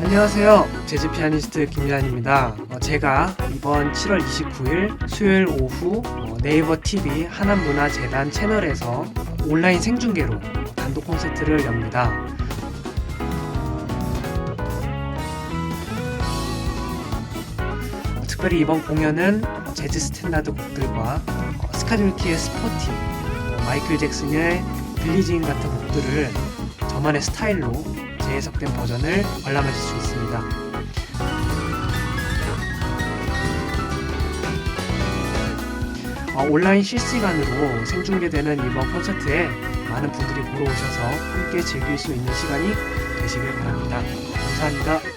안녕하세요. 재즈 피아니스트 김유한입니다. 어, 제가 이번 7월 29일 수요일 오후 어, 네이버 TV 하남문화재단 채널에서 온라인 생중계로 단독 콘서트를 엽니다. 어, 특별히 이번 공연은 재즈 스탠다드 곡들과 어, 스카줄키의 스포티, 어, 마이클 잭슨의 빌리진 같은 곡들을 저만의 스타일로 재해석된 버전을 관람하실 수 있습니다. 어, 온라인 실시간으로 생중계되는 이번 콘서트에 많은 분들이 보러 오셔서 함께 즐길 수 있는 시간이 되시길 바랍니다. 감사합니다.